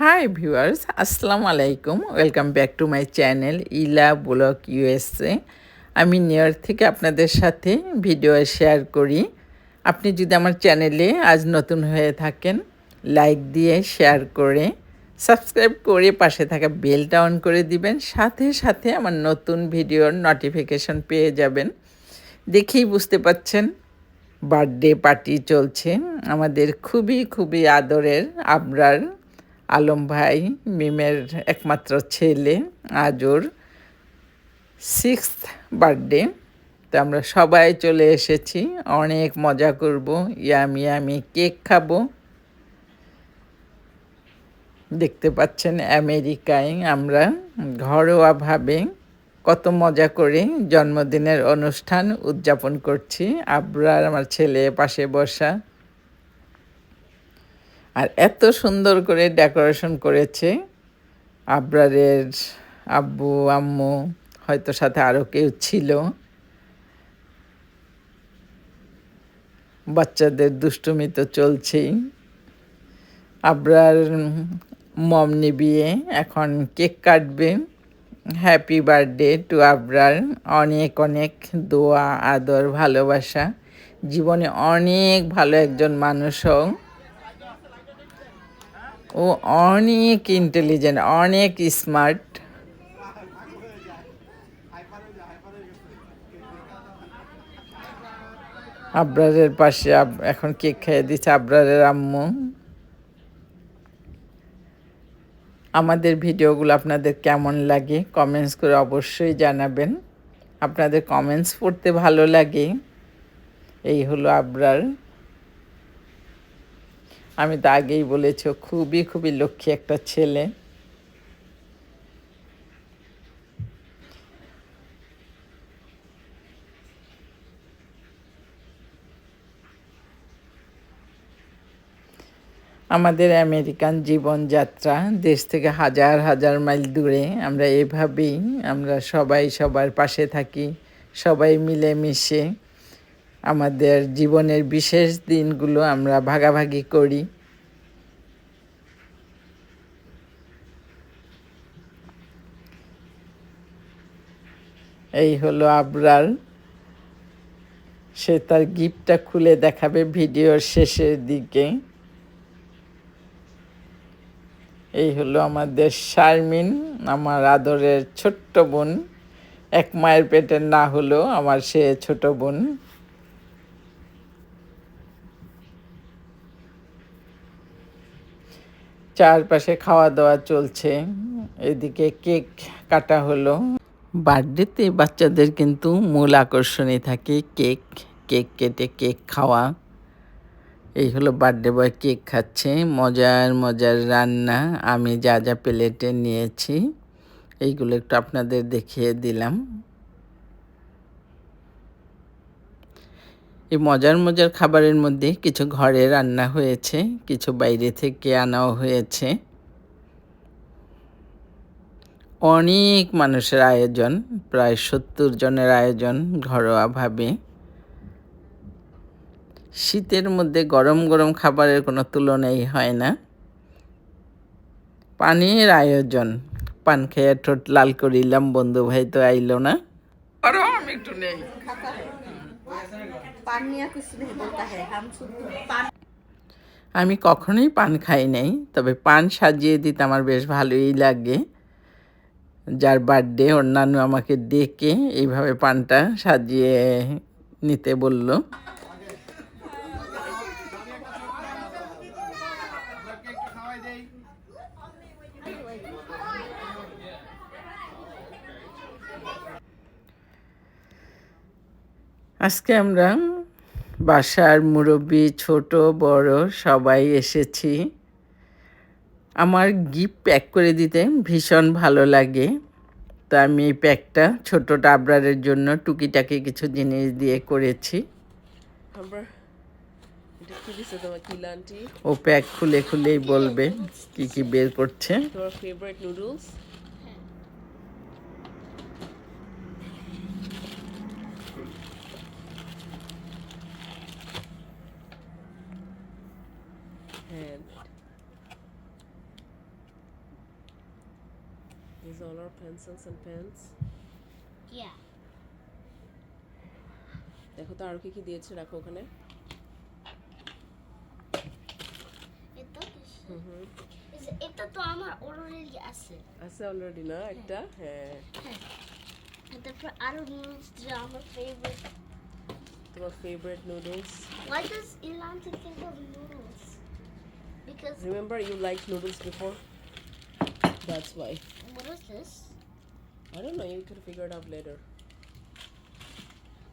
High viewers আসসালামু আলাইকুম welcome back to my channel Ila block USA আমি new থেকে আপনাদের সাথে ভিডিও শেয়ার করি। আপনি যদি আমার চ্যানেলে আজ নতুন হয়ে থাকেন লাইক দিয়ে শেয়ার করে সাবস্ক্রাইব করে পাশে থাকা বেলটা অন করে দিবেন। সাথে সাথে আমার নতুন ভিডিওর নোটিফিকেশন পেয়ে যাবেন। দেখেই বুঝতে পাচ্ছেন বার্থডে পার্টি চলছে। আমাদের খুবই খুবই আদরের, আবরার আলম ভাই, মিমের একমাত্র ছেলে আজ ওর সিক্স বার্থডে তো আমরা সবাই চলে এসেছি, অনেক মজা করব, ইয়ামি ইয়ামি কেক খাব। দেখতে পাচ্ছেন আমেরিকায় আমরা ঘরোয়াভাবে কত মজা করে জন্মদিনের অনুষ্ঠান উদযাপন করছি। আবরার, আমার ছেলে, পাশে বসা। আর এত সুন্দর করে ডেকোরেশন করেছে। আবরারের আব্বু, আম্মু, হয়তো সাথে আরও কেউ ছিল। বাচ্চাদের দুষ্টুমি তো চলছেই। আবরার মম নিবিয়ে এখন কেক কাটবে। Happy birthday to Abrar. অনেক অনেক দোয়া, আদর, ভালোবাসা। জীবনে অনেক ভালো একজন মানুষ হোক ও অনেক ইন্টেলিজেন্ট অনেক স্মার্ট আবরারের পাশে এখন কেক খেয়ে দিচ্ছে আবরারের আম্মু। আমাদের ভিডিওগুলো আপনাদের কেমন লাগে কমেন্টস করে অবশ্যই জানাবেন। আপনাদের কমেন্টস পড়তে ভালো লাগে। এই হলো আবরার। আমি তো আগেই বলেছ খুবই খুবই লক্ষ্মী একটা ছেলে। আমাদের আমেরিকান জীবনযাত্রা দেশ থেকে হাজার হাজার মাইল দূরে। আমরা এভাবেই আমরা সবাই সবার পাশে থাকি, সবাই মিলেমিশে। আমাদের জীবনের বিশেষ দিনগুলো আমরা ভাগাভাগি করি। এই হলো আবরার। সে তার গিফটটা খুলে দেখাবে ভিডিওর শেষের দিকে। এই হলো আমাদের শারমিন, আমার আদরের ছোট্ট বোন। এক মায়ের পেটের না হলো আমার সে ছোট বোন। চারপাশে খাওয়া দাওয়া চলছে। এদিকে কেক কাটা হলো। বার্থডেতে বাচ্চাদের কিন্তু মূল আকর্ষণই থাকে কেক কেক কেটে কেক খাওয়া। এই হলো বার্থডে বয় কেক খাচ্ছে। মজার মজার রান্না। আমি যা যা প্লেটে নিয়েছি, এইগুলো একটু আপনাদের দেখিয়ে দিলাম। এই মজার মজার খাবারের মধ্যে কিছু ঘরে রান্না হয়েছে, কিছু বাইরে থেকে আনাও হয়েছে। অনেক মানুষের আয়োজন, প্রায় সত্তর জনের আয়োজন ঘরোয়াভাবে। শীতের মধ্যে গরম গরম খাবারের কোনো তুলনাই হয় না। পানির আয়োজন, পান খেয়ে ঠোঁট লাল করিলাম, বন্ধু ভাই তো আইলো না। আরও একটু নেই। আমি কখনোই পান খাই নাই, তবে পান সাজিয়ে দিতে আমার বেশ ভালোই লাগে। যার বার্থডে অন্যান্য আমাকে ডেকে এইভাবে পানটা সাজিয়ে নিতে বলল। আজকে আমরা বাসার মুরব্বী ছোট বড় সবাই এসেছি। আমার গিফট প্যাক করে দিতে ভীষণ ভালো লাগে। তো আমি এই প্যাকটা ছোট ডাবরারের জন্য টুকিটাকি কিছু জিনিস দিয়ে করেছি। ও প্যাক খুলে খুলেই বলবে কি কি বের করছে। Favourite noodles These all are pencils and pens. Yeah. দেখো তো আর কি কি দিয়েছে রাখো ওখানে। এটা কিসের? হুম Is it- এটা তো আমার already আছে। আছে অলরেডি না একটা? হ্যাঁ। তারপর আরও নুডলস যে আমার favorite তোমার favourite noodles Why does Ilante think of noodles? Because remember you like noodles before that's why what is this? I don't know. You can figure it out later.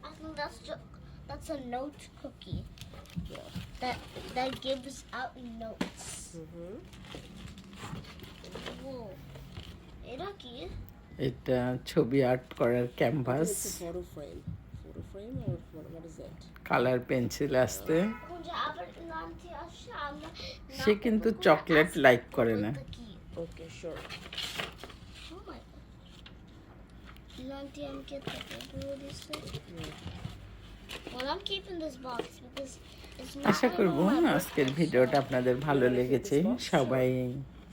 I think that's just that's a note cookie Yeah. that that gives out notes. Mm-hmm. Whoa. এটা কি? এটা ছবি art করার canvas It's a photo frame. Photo frame or what, what is that? Colour pencil আসতে সে কিন্তু chocolate like করে না এটা কি? Ilante আমাকে তারপর দিছে। Well, I'm keeping this box because it's not Asha even করব on my আজকের ভিডিওটা আপনাদের ভালো লেগেছে সবাই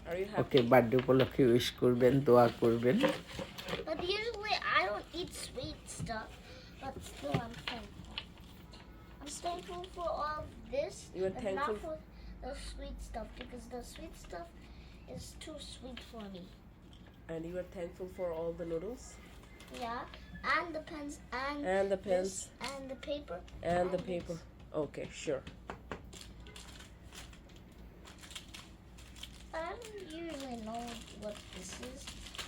Are you happy? Okay birthday উপলক্ষে উইশ করবেন দোয়া করবেন But usually I don't eat sweet stuff, but still I'm thankful. I'm thankful for all of this, You are but thankful not for the sweet stuff because the sweet stuff is too sweet for me. And you are thankful for all the noodles Yeah, and the pens and and the this, pens and the paper and the this. paper. Okay, sure. I don't usually know what this is,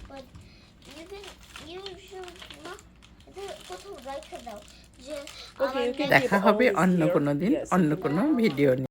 but you can you should not. কোথাও রেখে দাও যে Okay, আমার you can next- দেখা হবে always অন্য here. কোনো দিন Yes, অন্য you can- কোনো ভিডিও নিয়ে